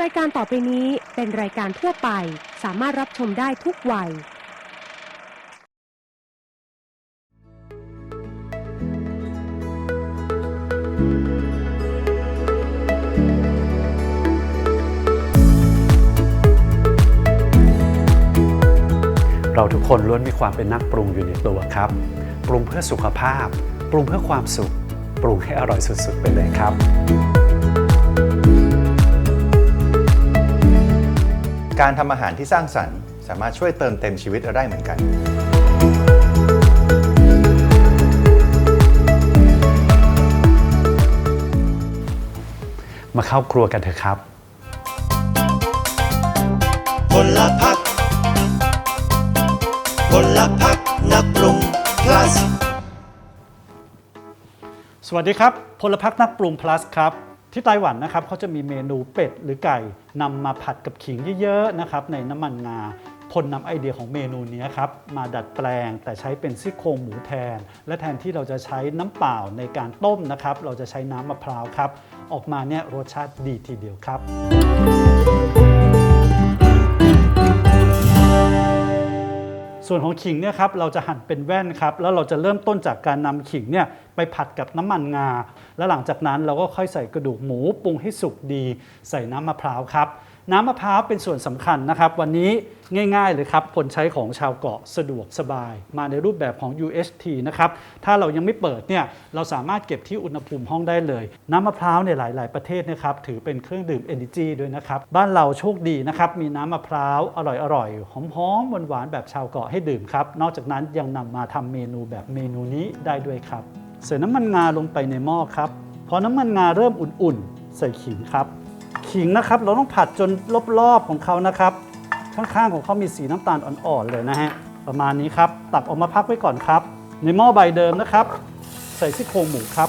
รายการต่อไปนี้เป็นรายการทั่วไป สามารถรับชมได้ทุกวัย เราทุกคนล้วนมีความเป็นนักปรุงอยู่ในตัวครับ ปรุงเพื่อสุขภาพ ปรุงเพื่อความสุข ปรุงให้อร่อยสุดๆ ไปเลยครับ การทำอาหารที่สร้างสรรค์ สามารถช่วยเติมเต็มชีวิตเราได้เหมือนกันมาเข้าครัวกันเถอะครับพลพักพลพักนักปรุง plus สวัสดีครับ พลพักนักปรุง plus ครับ ที่ไต้หวันนะครับเขาจะมีเมนูเป็ดหรือไก่นำมาผัดกับขิงเยอะๆนะครับในน้ำมันงาพลนำไอเดียของเมนูนี้ครับมาดัดแปลงแต่ใช้เป็นซี่โครงหมูแทน และแทนที่เราจะใช้น้ำเปล่าในการต้มนะครับ เราจะใช้น้ำมะพร้าวครับ ออกมาเนี่ยรสชาติดีทีเดียวครับ ส่วนของขิงเนี่ยครับเราจะหั่นเป็นแว่นครับแล้วเราจะเริ่มต้นจากการนำขิงเนี่ยไปผัดกับน้ำมันงา แล้วหลังจากนั้นเราก็ค่อยใส่กระดูกหมูปรุงให้สุกดี ใส่น้ำมะพร้าวครับ น้ำมะพร้าวเป็นส่วนสำคัญนะครับ วันนี้ง่ายๆเลยครับผลใช้ของชาวเกาะสะดวกสบาย มาในรูปแบบของ UHT นะครับ ถ้าเรายังไม่เปิดเนี่ยเราสามารถเก็บที่อุณหภูมิห้องได้เลย น้ำมะพร้าวในหลายๆ ประเทศนะครับถือเป็นเครื่องดื่ม Energy ด้วยนะครับ บ้านเราโชคดีนะครับมีน้ำมะพร้าวอร่อยๆหอมๆหวานๆแบบชาวเกาะให้ดื่มครับ นอกจากนั้นยังนำมาทำเมนูแบบเมนูนี้ได้ด้วยครับใส่น้ำมันงาลงไปในหม้อครับพอน้ำมันงาเริ่มอุ่นๆ ใส่ขิงครับ ขิงนะครับ เราต้องผัดจนรอบๆของเขานะครับ ข้างๆของเขามีสีน้ำตาลอ่อนๆเลยนะฮะประมาณนี้ครับ ตักออกมาพักไว้ก่อนครับ ในหม้อใบเดิมนะครับ ใส่ซี่โครงหมูครับ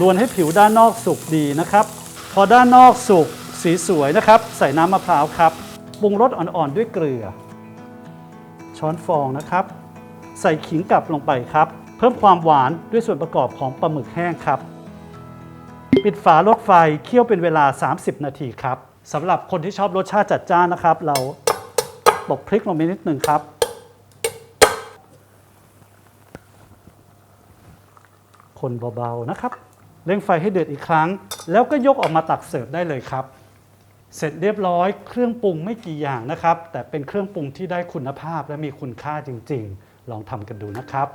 ลวนให้ผิวด้านนอกสุกดีนะครับ พอด้านนอกสุกสีสวยนะครับ ใส่น้ำมะพร้าวครับปรุงรสอ่อนๆด้วยเกลือ ช้อนฟองนะครับ ใส่ขิงกลับลงไปครับ เพิ่มความหวานด้วยส่วนประกอบของปลาหมึกแห้งครับ ปิดฝาลดไฟเคี่ยวเป็นเวลา 30 นาทีครับสำหรับคนที่ชอบรสชาติจัดจ้านนะครับ เราตบพริกลงไปนิดหนึ่งครับ คนเบาๆนะครับเร่งไฟให้เดือดอีกครั้ง แล้วก็ยกออกมาตักเสิร์ฟได้เลยครับ เสร็จเรียบร้อยเครื่องปรุงไม่กี่อย่างนะครับ แต่เป็นเครื่องปรุงที่ได้คุณภาพและมีคุณค่าจริง ๆ ลองทำกันดูนะครับ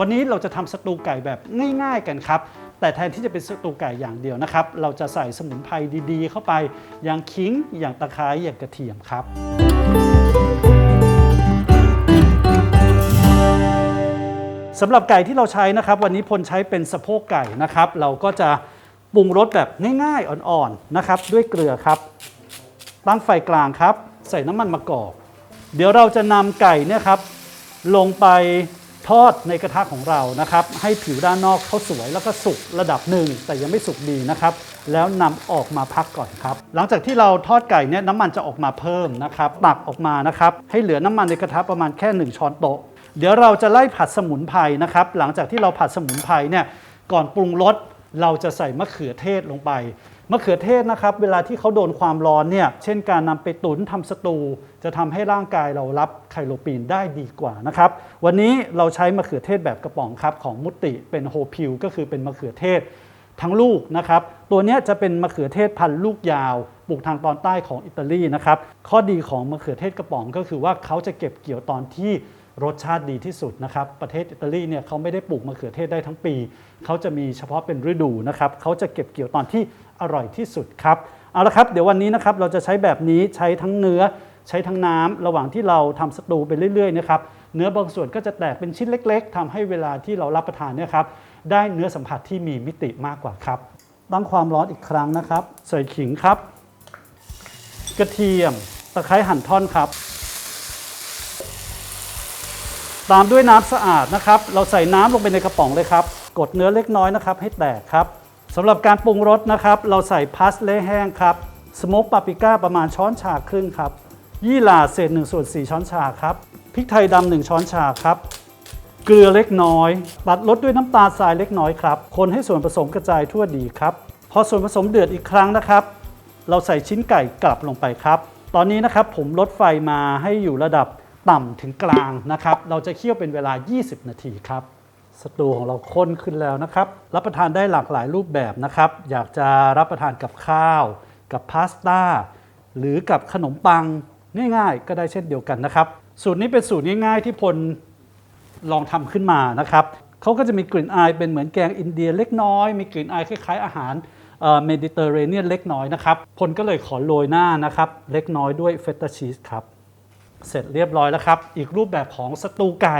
วันนี้เราจะทำสตูไก่แบบง่าย ๆ กันครับ แต่แทนที่จะเป็นสตูไก่อย่างเดียวนะครับ เราจะใส่สมุนไพรดีๆ เข้าไป อย่างขิง อย่างตะไคร้ อย่างกระเทียมครับสำหรับไก่ที่เราใช้นะครับ วันนี้พลใช้เป็นสะโพกไก่นะครับ เราก็จะปรุงรสแบบง่ายๆอ่อนๆนะครับ ด้วยเกลือครับ ตั้งไฟกลางครับ ใส่น้ำมันมะกอก เดี๋ยวเราจะนำไก่เนี่ยครับ ลงไป ทอดในกระทะของเรานะครับ ให้ผิวด้านนอกเขาสวยแล้วก็สุกระดับหนึ่ง แต่ยังไม่สุกดีนะครับ แล้วนำออกมาพักก่อนครับ หลังจากที่เราทอดไก่เนี่ยน้ำมันจะออกมาเพิ่มนะครับตักออกมานะครับ ให้เหลือน้ำมันในกระทะประมาณแค่ 1 ช้อนโต๊ะเดี๋ยวเราจะไล่ผัดสมุนไพรนะครับ หลังจากที่เราผัดสมุนไพรเนี่ยก่อนปรุงรสเราจะใส่มะเขือเทศลงไป มะเขือเทศนะครับ เวลาที่เขาโดนความร้อนเนี่ย เช่นการนำไปตุ๋นทำสตู จะทำให้ร่างกายเรารับไคโลปีนได้ดีกว่านะครับ วันนี้เราใช้มะเขือเทศแบบกระป๋องครับของมุติเป็นโฮพิวก็คือเป็นมะเขือเทศทั้งลูกนะครับ ตัวนี้จะเป็นมะเขือเทศพันธุ์ลูกยาว ปลูกทางตอนใต้ของอิตาลีนะครับ ข้อดีของมะเขือเทศกระป๋องก็คือว่าเขาจะเก็บเกี่ยวตอนที่รสชาติดีที่สุดนะครับ ประเทศอิตาลีเนี่ยเขาไม่ได้ปลูกมะเขือเทศได้ทั้งปี เขาจะมีเฉพาะเป็นฤดูนะครับ เขาจะเก็บเกี่ยวตอนที่ อร่อยที่สุดครับเอาละครับเดี๋ยววันนี้นะครับเราจะใช้แบบนี้ใช้ทั้งเนื้อใช้ทั้งน้ำระหว่างที่เราทำสตูไปเรื่อยๆนะครับเนื้อบางส่วนก็จะแตกเป็นชิ้นเล็ก ๆทำให้เวลาที่เรารับประทานเนี่ยครับได้เนื้อสัมผัสที่มีมิติมากกว่าครับตั้งความร้อนอีกครั้งนะครับ ใส่ขิงครับ กระเทียมตะไคร้หั่นท่อนครับ ตามด้วยน้ำสะอาดนะครับ เราใส่น้ำลงไปในกระป๋องเลยครับ กดเนื้อเล็กน้อยนะครับ ให้แตกครับ สำหรับการปรุงรสนะครับ เราใส่พาสเล่แห้งครับ สโมกปาปริก้าประมาณช้อนชาครึ่งครับ ยี่หร่าเศษ1ส่วน4ช้อนชาครับ พริกไทยดำ1ช้อนชาครับ เกลือเล็กน้อยตัดรสด้วยน้ำตาลทรายเล็กน้อยครับ คนให้ส่วนผสมกระจายทั่วดีครับ พอส่วนผสมเดือดอีกครั้งนะครับ เราใส่ชิ้นไก่กลับลงไปครับ ตอนนี้นะครับผมลดไฟมาให้อยู่ระดับต่ำถึงกลางนะครับ เราจะเคี่ยวเป็นเวลา 20 นาทีครับ สตูของเราข้นขึ้นแล้วนะครับ รับประทานได้หลากหลายรูปแบบนะครับ อยากจะรับประทานกับข้าว กับพาสต้า หรือกับขนมปังง่ายๆ ก็ได้เช่นเดียวกันนะครับ สูตรนี้เป็นสูตรง่ายๆที่พลลองทำขึ้นมานะครับเขาก็จะมีกลิ่นอายเป็นเหมือนแกงอินเดียเล็กน้อย มีกลิ่นอายคล้ายๆอาหารเมดิเตอร์เรเนียนเล็กน้อยนะครับ พลก็เลยขอโรยหน้านะครับ เล็กน้อยด้วยเฟตตาชีสครับ เสร็จเรียบร้อยแล้วครับ อีกรูปแบบของสตูไก่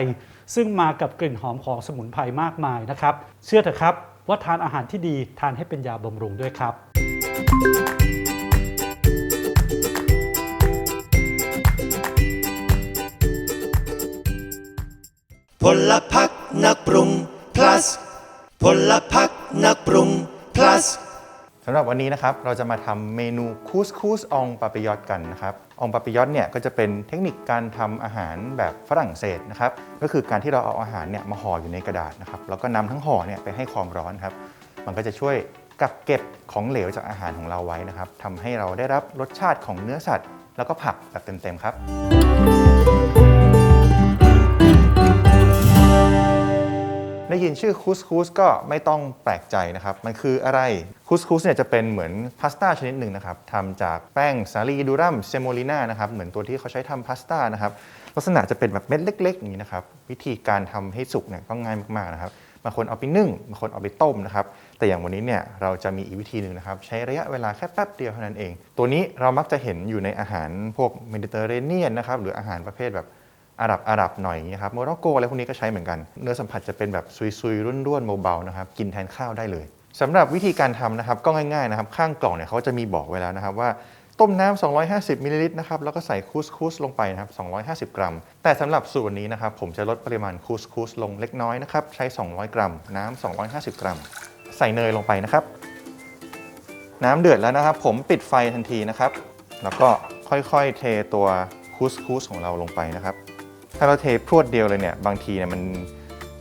ซึ่งมากับกลิ่นหอมของสมุนไพรมากมายนะครับ เชื่อเถอะครับว่าทานอาหารที่ดีทานให้เป็นยาบำรุงด้วยครับพลพักนักปรุง plus พลพักนักปรุง plus สำหรับวันนี้นะครับเราจะมาทำเมนูคูสคูสองปาปิยอตกันนะครับองปาปิยอตเนี่ยก็จะเป็นเทคนิคการทำอาหารแบบฝรั่งเศสนะครับก็คือการที่เราเอาอาหารเนี่ยมาห่ออยู่ในกระดาษนะครับแล้วก็นำทั้งห่อเนี่ยไปให้ความร้อนครับมันก็จะช่วยกักเก็บของเหลวจากอาหารของเราไว้นะครับทำให้เราได้รับรสชาติของเนื้อสัตว์ แล้วก็ผักแบบเต็มๆครับ ได้ยินชื่อคูสคูสก็ไม่ต้องแปลกใจนะครับ มันคืออะไรคูสคูสเนี่ยจะเป็นเหมือนพาสต้าชนิดหนึ่งนะครับทำจากแป้งสาลีดูรัมเซโมลิน่านะครับ เหมือนตัวที่เขาใช้ทำพาสต้านะครับ ลักษณะจะเป็นแบบเม็ดเล็ก ๆ อย่างนี้นะครับ วิธีการทำให้สุกเนี่ยก็ง่ายมากๆนะครับบางคนเอาไปนึ่งบางคนเอาไปต้มนะครับ แต่อย่างวันนี้เนี่ยเราจะมีอีกวิธีหนึ่งนะครับ ใช้ระยะเวลาแค่แป๊บเดียวเท่านั้นเอง ตัวนี้เรามักจะเห็นอยู่ในอาหารพวกเมดิเตอร์เรเนียนนะครับ หรืออาหารประเภทแบบ อาหรับอาหรับหน่อยนี้ครับโมร็อกโกอะไรพวกนี้ก็ใช้เหมือนกัน เนื้อสัมผัสจะเป็นแบบซุยๆร่วนๆเบาๆนะครับกินแทนข้าวได้เลยสำหรับวิธีการทำนะครับก็ง่ายๆนะครับข้างกล่องเนี่ยเขาจะมีบอกไว้แล้วนะครับว่าต้มน้ำ250มิลลิลิตรนะครับแล้วก็ใส่คูสคูสลงไปนะครับ 250 กรัม แต่สำหรับสูตรนี้นะครับผมจะลดปริมาณคูสคูสลงเล็กน้อยนะครับใช้ 200 กรัม น้ำ250 กรัม ใส่เนยลงไปนะครับ น้ำเดือดแล้วนะครับ ผมปิดไฟทันทีนะครับ แล้วก็ค่อยๆเทตัวคูสคูสของเราลงไปนะครับ ถ้าเราเทพรวดเดียวเลยเนี่ยบางทีเนี่ยมัน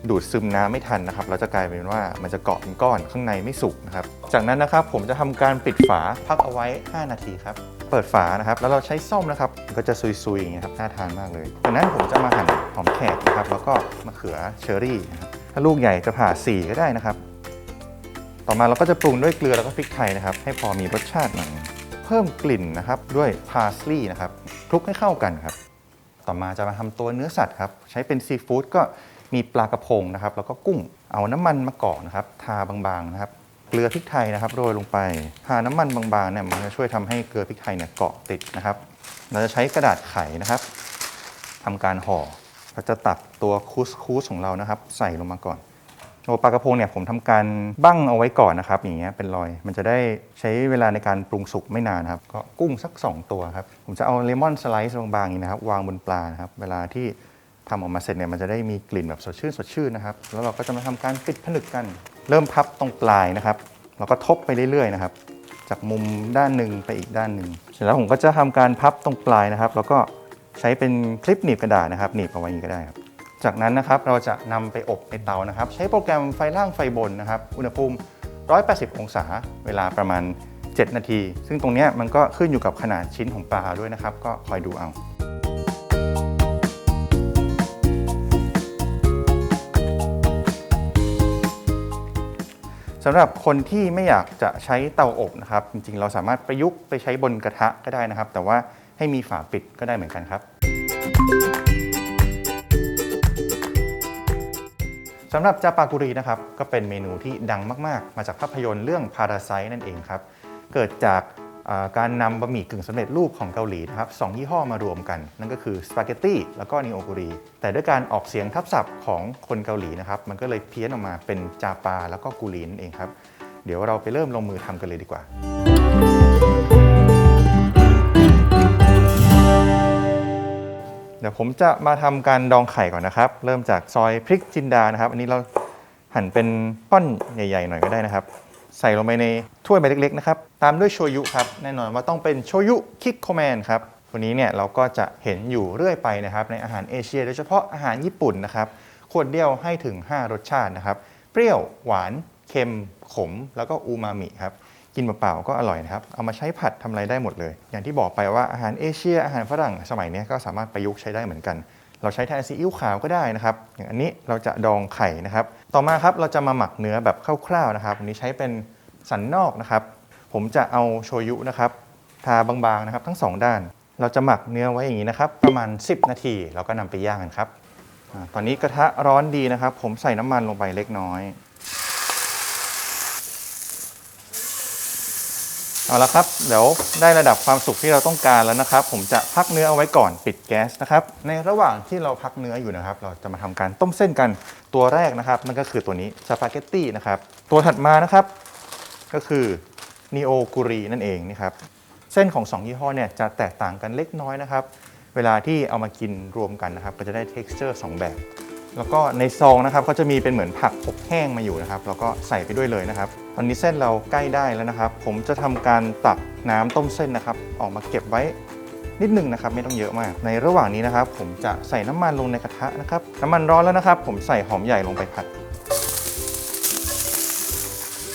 ดูดซึมน้ำไม่ทันนะครับ เราจะกลายเป็นว่ามันจะเกาะเป็นก้อนข้างในไม่สุกนะครับ จากนั้นนะครับผมจะทำการปิดฝาพักเอาไว้ 5 นาทีครับ เปิดฝานะครับ แล้วเราใช้ส้อมนะครับ ก็จะซุยๆอย่างเงี้ยครับ น่าทานมากเลยจากนั้นผมจะมาหั่นหอมแขกนะครับ แล้วก็มะเขือเชอรี่นะครับ ถ้าลูกใหญ่จะผ่าสี่ก็ได้นะครับ ต่อมาเราก็จะปรุงด้วยเกลือแล้วก็พริกไทยนะครับ ให้พอมีรสชาติหน่อย เพิ่มกลิ่นนะครับด้วยพาสลีย์นะครับ คลุกให้เข้ากันครับ ต่อมาจะมาทำตัวเนื้อสัตว์ครับใช้เป็นซีฟู้ดก็มีปลากระพงนะครับ แล้วก็กุ้งเอาน้ำมันมาก่อนะครับ ทาบางๆนะครับเกลือพริกไทยนะครับโรยลงไปทาน้ำมันบางๆเนี่ยมันจะช่วยทำให้เกลือพริกไทยเนี่ยเกาะติดนะครับ เราจะใช้กระดาษไขนะครับทำการห่อเราจะตักตัวคูสคูสของเรานะครับ ใส่ลงมาก่อน ตัวปลากระพงเนี่ยผมทำการบั้งเอาไว้ก่อนนะครับอย่างเงี้ยเป็นรอย มันจะได้ใช้เวลาในการปรุงสุกไม่นานครับก็กุ้งสัก 2 ตัวครับผมจะเอาเลมอนสไลซ์บางๆอย่างนี้นะครับวางบนปลานะครับเวลาที่ทำออกมาเสร็จเนี่ยมันจะได้มีกลิ่นแบบสดชื่นสดชื่นนะครับแล้วเราก็จะมาทำการปิดผนึกกัน เริ่มพับตรงปลายนะครับแล้วก็ทบไปเรื่อยๆนะครับจากมุมด้านหนึ่งไปอีกด้านหนึ่งเสร็จแล้วผมก็จะทำการพับตรงปลายนะครับ แล้วก็ใช้เป็นคลิปหนีบกระดาษนะครับหนีบเอาไว้อย่างนี้ก็ได้ครับ จากนั้นนะครับเราจะนำไปอบในเตานะครับ ใช้โปรแกรมไฟล่างไฟบนนะครับ อุณหภูมิ 180 องศา เวลาประมาณ 7 นาที ซึ่งตรงนี้มันก็ขึ้นอยู่กับขนาดชิ้นของปลาด้วยนะครับ ก็คอยดูเอาสำหรับคนที่ไม่อยากจะใช้เตาอบนะครับ จริงๆ เราสามารถประยุกต์ไปใช้บนกระทะก็ได้นะครับ แต่ว่าให้มีฝาปิดก็ได้เหมือนกันครับ สำหรับจาปากุรีนะครับก็เป็นเมนูที่ดังมาก ๆ มาจากภาพยนตร์เรื่อง Parasite นั่นเองครับเกิดจากการนำบะหมี่กึ่งสำเร็จรูปของเกาหลีนะครับสองยี่ห้อมารวมกัน นั่นก็คือสปาเกตตี้แล้วก็นิโอกุรีแต่ด้วยการออกเสียงทับศัพท์ของคนเกาหลีนะครับมันก็เลยเพี้ยนออกมาเป็นจาปาแล้วก็กุรีนั่นเองครับ เดี๋ยวเราไปเริ่มลงมือทำกันเลยดีกว่า เดี๋ยวผมจะมาทำการดองไข่ก่อนนะครับ เริ่มจากซอยพริกจินดานะครับ อันนี้เราหั่นเป็นป้อนใหญ่ๆหน่อยก็ได้นะครับ ใส่ลงไปในถ้วยใบเล็กๆนะครับ ตามด้วยโชยุครับ แน่นอนว่าต้องเป็นโชยุคิกโคแมนครับวันนี้เนี่ยเราก็จะเห็นอยู่เรื่อยไปนะครับ ในอาหารเอเชีย โดยเฉพาะอาหารญี่ปุ่นนะครับขวดเดียวให้ถึง 5 รสชาตินะครับ เปรี้ยวหวานเค็มขม แล้วก็อูมามิครับ กินเปล่าๆก็อร่อยนะครับ เอามาใช้ผัดทำอะไรได้หมดเลย อย่างที่บอกไปว่าอาหารเอเชียอาหารฝรั่งสมัยนี้ก็สามารถประยุกต์ใช้ได้เหมือนกัน เราใช้แทนซีอิ๊วขาวก็ได้นะครับ อย่างอันนี้เราจะดองไข่นะครับ ต่อมาครับเราจะมาหมักเนื้อแบบคร่าวๆนะครับวันนี้ใช้เป็นสันนอกนะครับ ผมจะเอาโชยุนะครับทาบางๆนะครับทั้งสองด้าน เราจะหมักเนื้อไว้อย่างนี้นะครับประมาณ 10 นาทีเราก็นำไปย่างกันครับอาตอนนี้กระทะร้อนดีนะครับ ผมใส่น้ำมันลงไปเล็กน้อย เอาละครับเดี๋ยวได้ระดับความสุกที่เราต้องการแล้วนะครับ ผมจะพักเนื้อเอาไว้ก่อนปิดแก๊สนะครับในระหว่างที่เราพักเนื้ออยู่นะครับ เราจะมาทำการต้มเส้นกันตัวแรกนะครับนั่นก็คือตัวนี้สปาเกตตี้นะครับตัวถัดมานะครับ ก็คือนีโอกุรีนั่นเองนี่ครับเส้นของ 2 ยี่ห้อเนี่ยจะแตกต่างกันเล็กน้อยนะครับ เวลาที่เอามากินรวมกันนะครับ ก็จะได้ texture 2 แบบ แล้วก็ในซองนะครับก็จะมีเป็นเหมือนผักอบแห้งมาอยู่นะครับแล้วก็ใส่ไปด้วยเลยนะครับ ตอนนี้เส้นเราใกล้ได้แล้วนะครับ ผมจะทำการตักน้ำต้มเส้นนะครับ ออกมาเก็บไว้นิดหนึงนะครับไม่ต้องเยอะมาก ในระหว่างนี้นะครับ ผมจะใส่น้ำมันลงในกระทะนะครับน้ำมันร้อนแล้วนะครับ ผมใส่หอมใหญ่ลงไปผัด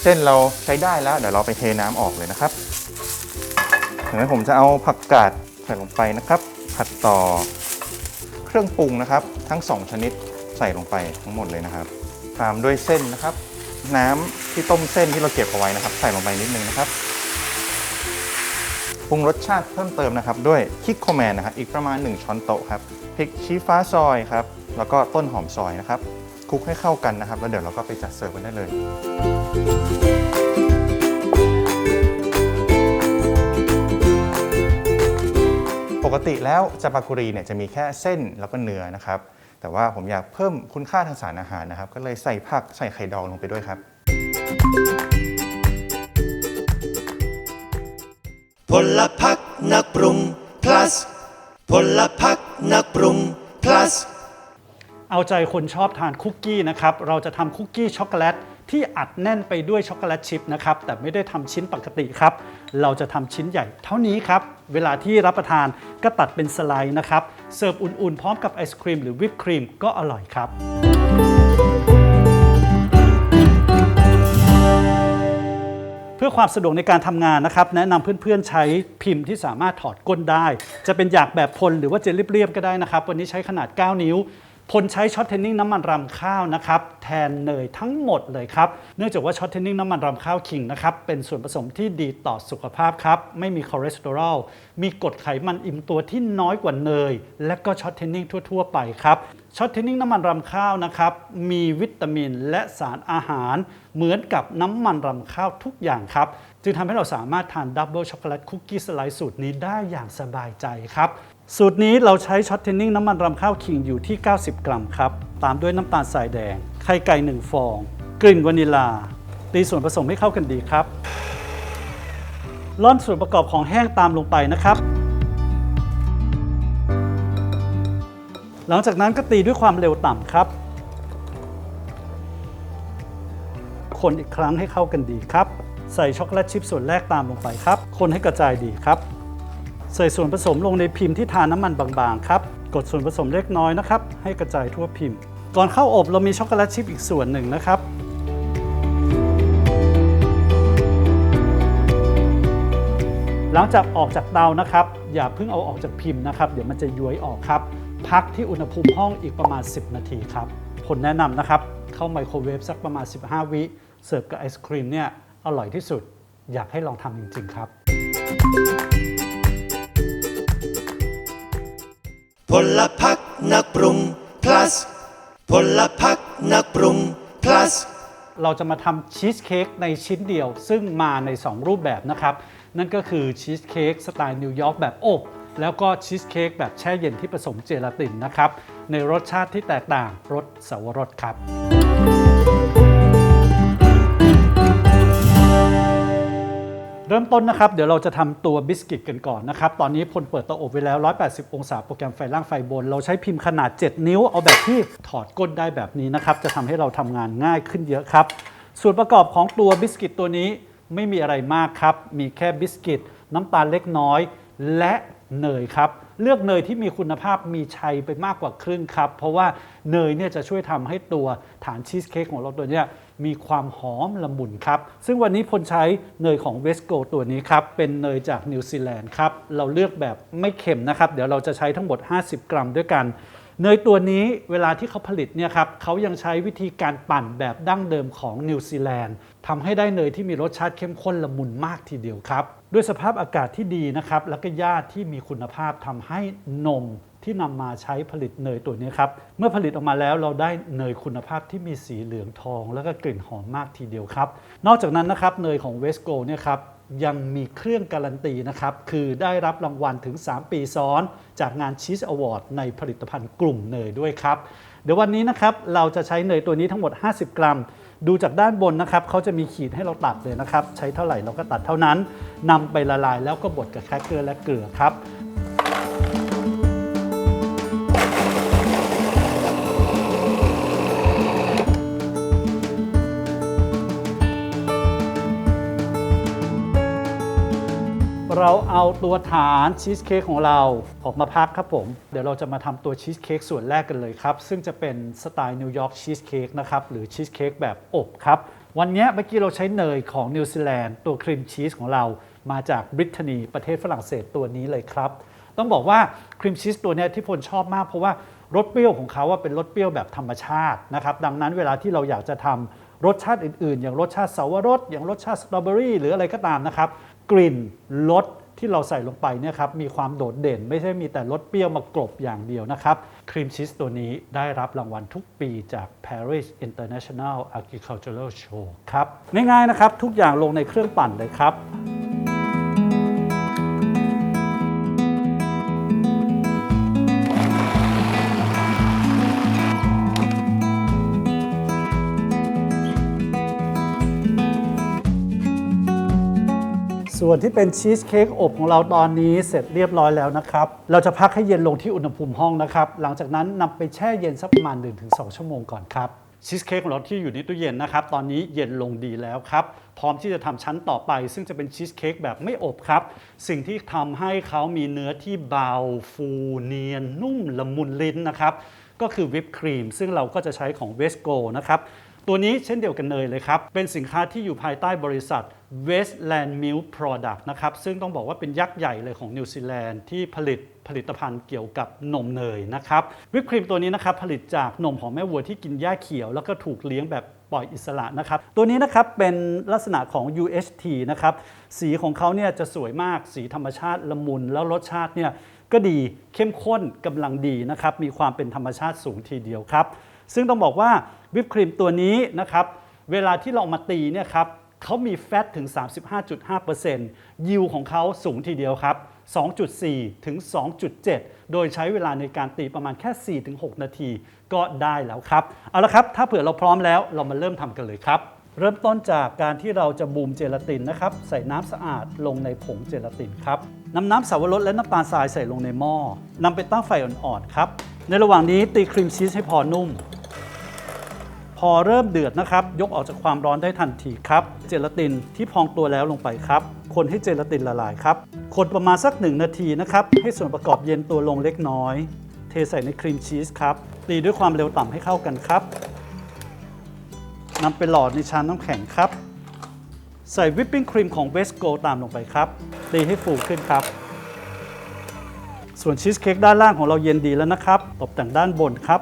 เส้นเราใช้ได้แล้วเดี๋ยวเราไปเทน้ำออกเลยนะครับจากนั้นผมจะเอาผักกาดใส่ลงไปนะครับ ผัดต่อเครื่องปรุงนะครับ ทั้ง 2 ชนิด ใส่ลงไปทั้งหมดเลยนะครับตามด้วยเส้นนะครับ น้ำที่ต้มเส้นที่เราเก็บเอาไว้นะครับ ใส่ลงไปนิดนึงนะครับปรุงรสชาติเพิ่มเติมนะครับด้วยคิกโคแมนนะครับอีกประมาณ 1 ช้อนโต๊ะครับพริกชี้ฟ้าซอยครับแล้วก็ต้นหอมซอยนะครับคลุกให้เข้ากันนะครับ แล้วเดี๋ยวเราก็ไปจัดเสิร์ฟกันได้เลยปกติแล้วจาปากุรีเนี่ยจะมีแค่เส้นแล้วก็เนื้อนะครับ แต่ว่าผมอยากเพิ่มคุณค่าทางสารอาหารนะครับ ก็เลยใส่ผักใส่ไข่ดองลงไปด้วยครับพลพักนักปรุง plus พลพักนักปรุง plus เอาใจคนชอบทานคุกกี้นะครับ เราจะทำคุกกี้ช็อกโกแลตที่อัดแน่นไปด้วยช็อกโกแลตชิพนะครับ แต่ไม่ได้ทำชิ้นปกติครับ เราจะทำชิ้นใหญ่เท่านี้ครับ เวลาที่รับประทานก็ตัดเป็นสไลด์นะครับ เสิร์ฟอุ่นๆ พร้อมกับไอศครีมหรือวิปครีมก็อร่อยครับเพื่อความสะดวกในการทำงานนะครับ แนะนำเพื่อนๆใช้พิมพ์ที่สามารถถอดก้นได้ จะเป็นอยากแบบพลหรือว่าเจลเรียบๆก็ได้นะครับ วันนี้ใช้ขนาด 9 นิ้ว พลใช้ช็อตเทนนิ่งน้ำมันรำข้าวนะครับแทนเนยทั้งหมดเลยครับ เนื่องจากว่าช็อตเทนนิ่งน้ำมันรำข้าวคิงนะครับเป็นส่วนผสมที่ดีต่อสุขภาพครับ ไม่มีคอเลสเตอรอลมีกรดไขมันอิ่มตัวที่น้อยกว่าเนย และก็ช็อตเทนนิ่งทั่ว ๆ ไปครับช็อตเทนนิ่งน้ำมันรำข้าวนะครับมีวิตามินและสารอาหาร เหมือนกับน้ำมันรำข้าวทุกอย่างครับ จึงทำให้เราสามารถทานดับเบิลช็อกโกแลตคุกกี้สไลซ์สูตรนี้ได้อย่างสบายใจครับ สูตรนี้เราใช้ช็อตเทนนิ่งน้ำมันรำข้าวคิงอยู่ที่ 90 กรัมครับ ตามด้วยน้ำตาลทรายแดง ไข่ไก่ 1 ฟอง กลิ่นวานิลา ตีส่วนผสมให้เข้ากันดีครับร่อนส่วนประกอบของแห้งตามลงไปนะครับ หลังจากนั้นก็ตีด้วยความเร็วต่ำครับ คนอีกครั้งให้เข้ากันดีครับ ใส่ช็อกโกแลตชิพส่วนแรกตามลงไปครับ คนให้กระจายดีครับ ใส่ส่วนผสมลงในพิมพ์ที่ทาน้ำมันบางๆครับ กดส่วนผสมเล็กน้อยนะครับ ให้กระจายทั่วพิมพ์ ก่อนเข้าอบเรามีช็อกโกแลตชิพอีกส่วนหนึ่งนะครับหลังจากออกจากเตานะครับ อย่าเพิ่งเอาออกจากพิมพ์นะครับ เดี๋ยวมันจะย้วยออกครับ พักที่อุณหภูมิห้องอีกประมาณ 10 นาทีครับผลแนะนำนะครับ เข้าไมโครเวฟสักประมาณ 15 วิเสิร์ฟกับไอศครีมเนี่ย อร่อยที่สุด อยากให้ลองทำจริง ๆ ครับ พลพักนักปรุง plus พลพักนักปรุง plus เราจะมาทำชีสเค้กในชิ้นเดียว ซึ่งมาใน 2 รูปแบบนะครับ นั่นก็คือชีสเค้กสไตล์นิวยอร์กแบบอบ แล้วก็ชีสเค้กแบบแช่เย็นที่ผสมเจลาตินนะครับ ในรสชาติที่แตกต่างรสสวรสครับ เริ่มต้นนะครับ เดี๋ยวเราจะทำตัวบิสกิตกันก่อนนะครับ ตอนนี้พลเปิดเตาอบไว้แล้ว 180 องศาโปรแกรมไฟล่างไฟบน เราใช้พิมพ์ขนาด 7 นิ้ว เอาแบบที่ถอดก้นได้แบบนี้นะครับ จะทำให้เราทำงานง่ายขึ้นเยอะครับ ส่วนประกอบของตัวบิสกิตตัวนี้ไม่มีอะไรมากครับ มีแค่บิสกิตน้ำตาลเล็กน้อย และเนยครับ เลือกเนยที่มีคุณภาพมีชัยไปมากกว่าครึ่งครับ เพราะว่าเนยเนี่ยจะช่วยทำให้ตัวฐานชีสเค้กของเราตัวเนี้ยมีความหอมละมุนครับ ซึ่งวันนี้พลใช้เนยของเวสโกตัวนี้ครับ เป็นเนยจากนิวซีแลนด์ครับ เราเลือกแบบไม่เค็มนะครับ เดี๋ยวเราจะใช้ทั้งหมด 50 กรัมด้วยกัน เนยตัวนี้เวลาที่เขาผลิตเนี่ยครับเขายังใช้วิธีการปั่นแบบดั้งเดิมของนิวซีแลนด์ทำให้ได้เนยที่มีรสชาติเข้มข้นละมุนมากทีเดียวครับ ด้วยสภาพอากาศที่ดีนะครับ และก็หญ้าที่มีคุณภาพทำให้นมที่นำมาใช้ผลิตเนยตัวนี้ครับ เมื่อผลิตออกมาแล้วเราได้เนยคุณภาพที่มีสีเหลืองทอง แล้วก็กลิ่นหอมมากทีเดียวครับ นอกจากนั้นนะครับเนยของเวสโกเนี่ยครับ ยังมีเครื่องการันตีนะครับ คือได้รับรางวัลถึง 3 ปีซ้อน จากงานชีสอวอร์ดในผลิตภัณฑ์กลุ่มเนยด้วยครับ เดี๋ยววันนี้นะครับ เราจะใช้เนยตัวนี้ทั้งหมด 50 กรัม ดูจากด้านบนนะครับเขาจะมีขีดให้เราตัดเลยนะครับ ใช้เท่าไหร่เราก็ตัดเท่านั้นนำไปละลายแล้วก็บดกับแครกเกอร์และเกลือครับ เอาตัวฐานชีสเค้กของเราออกมาพักครับผม เดี๋ยวเราจะมาทำตัวชีสเค้กส่วนแรกกันเลยครับ ซึ่งจะเป็นสไตล์นิวยอร์กชีสเค้กนะครับ หรือชีสเค้กแบบอบครับ วันนี้เมื่อกี้เราใช้เนยของนิวซีแลนด์ตัวครีมชีสของเรามาจากบริเตนีประเทศฝรั่งเศสตัวนี้เลยครับ ต้องบอกว่าครีมชีสตัวนี้ที่พลชอบมากเพราะว่ารสเปรี้ยวของเขาว่าเป็นรสเปรี้ยวแบบธรรมชาตินะครับ ดังนั้นเวลาที่เราอยากจะทำรสชาติอื่นๆ อย่างรสชาติสาวรส อย่างรสชาติสตรอเบอรี่หรืออะไรก็ตามนะครับ กลิ่นรส ที่เราใส่ลงไปเนี่ยครับมีความโดดเด่น ไม่ใช่มีแต่รสเปรี้ยวมากรบอย่างเดียวนะครับครีมชีสตัวนี้ได้รับรางวัลทุกปีจาก Paris International Agricultural Show ครับง่ายๆนะครับทุกอย่างลงในเครื่องปั่นเลยครับ ส่วนที่เป็นชีสเค้กอบของเราตอนนี้เสร็จเรียบร้อยแล้วนะครับ เราจะพักให้เย็นลงที่อุณหภูมิห้องนะครับ หลังจากนั้นนำไปแช่เย็นสักประมาณ 1-2 ชั่วโมงก่อนครับชีสเค้กของเราที่อยู่ในตู้เย็นนะครับ ตอนนี้เย็นลงดีแล้วครับ พร้อมที่จะทำชั้นต่อไป ซึ่งจะเป็นชีสเค้กแบบไม่อบครับ สิ่งที่ทำให้เขามีเนื้อที่เบา ฟูเนียน นุ่มละมุนลิ้นนะครับ ก็คือวิปครีม ซึ่งเราก็จะใช้ของเวสโกนะครับ ตัวนี้เช่นเดียวกันเลยเลยครับ เป็นสินค้าที่อยู่ภายใต้บริษัท Westland Milk Product นะครับ ซึ่งต้องบอกว่าเป็นยักษ์ใหญ่เลยของนิวซีแลนด์ที่ผลิตผลิตภัณฑ์เกี่ยวกับนมเนยนะครับ วิปครีมตัวนี้นะครับผลิตจากนมของแม่วัวที่กินหญ้าเขียว แล้วก็ถูกเลี้ยงแบบปล่อยอิสระนะครับ ตัวนี้นะครับเป็นลักษณะของ UHT นะครับ สีของเขาเนี่ยจะสวยมากสีธรรมชาติละมุน แล้วรสชาติเนี่ยก็ดีเข้มข้นกำลังดีนะครับ มีความเป็นธรรมชาติสูงทีเดียวครับ ซึ่งต้องบอกว่าวิปครีมตัวนี้นะครับเวลาที่เราเอามาตีเนี่ยครับเขามีแฟตถึง 35.5%ยิวของเขาสูงทีเดียวครับ 2.4 ถึง 2.7 โดยใช้เวลาในการตีประมาณแค่ 4-6 นาทีก็ได้แล้วครับ เอาละครับ ถ้าเผื่อเราพร้อมแล้วเรามาเริ่มทำกันเลยครับ เริ่มต้นจากการที่เราจะบูมเจลาตินนะครับ ใส่น้ำสะอาดลงในผงเจลาตินครับนำน้ำสาวรสและน้ำตาลทรายใส่ลงในหม้อนำไปตั้งไฟอ่อนๆครับ ในระหว่างนี้ตีครีมชีสให้พอนุ่ม พอเริ่มเดือดนะครับ ยกออกจากความร้อนได้ทันทีครับ เจลาตินที่พองตัวแล้วลงไปครับ คนให้เจลาตินละลายครับ คนประมาณสักหนึ่งนาทีนะครับ ให้ส่วนประกอบเย็นตัวลงเล็กน้อย เทใส่ในครีมชีสครับ ตีด้วยความเร็วต่ำให้เข้ากันครับนำไปหลอดในชานน้ำแข็งครับ ใส่วิปปิ้งครีมของเวสโกตามลงไปครับ ตีให้ฟูขึ้นครับ ส่วนชีสเค้กด้านล่างของเราเย็นดีแล้วนะครับ ตกแต่งด้านบนครับ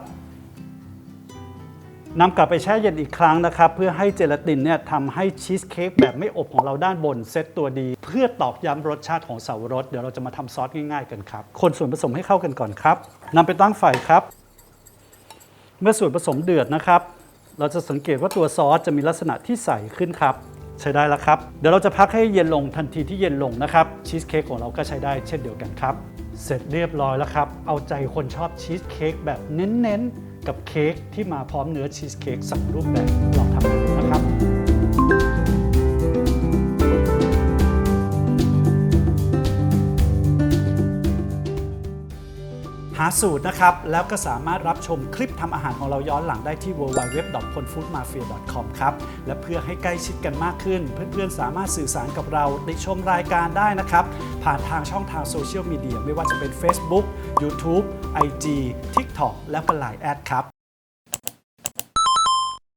นำกลับไปแช่เย็นอีกครั้งนะครับ เพื่อให้เจลาตินเนี่ยทำให้ชีสเค้กแบบไม่อบของเราด้านบนเซตตัวดี เพื่อตอกย้ำรสชาติของเสาวรส เดี๋ยวเราจะมาทำซอสง่ายๆกันครับ คนส่วนผสมให้เข้ากันก่อนครับนำไปตั้งไฟครับ เมื่อส่วนผสมเดือดนะครับ เราจะสังเกตว่าตัวซอสจะมีลักษณะที่ใสขึ้นครับ ใช้ได้แล้วครับ เดี๋ยวเราจะพักให้เย็นลงทันทีที่เย็นลงนะครับชีสเค้กของเราก็ใช้ได้เช่นเดียวกันครับ เสร็จเรียบร้อยแล้วครับ เอาใจคนชอบชีสเค้กแบบเน้นๆ กับเค้กที่มาพร้อมเนื้อชีสเค้กสักรูปแบบลองทำกันดูนะครับหาสูตรนะครับ แล้วก็สามารถรับชมคลิปทำอาหารของเราย้อนหลังได้ที่ www.ponfoodmafia.com ครับ และเพื่อให้ใกล้ชิดกันมากขึ้น เพื่อนๆ สามารถสื่อสารกับเราติชมรายการได้นะครับ ผ่านทางช่องทางโซเชียลมีเดียไม่ว่าจะเป็น Facebook YouTube IG TikTok และ l ลายแอดครับ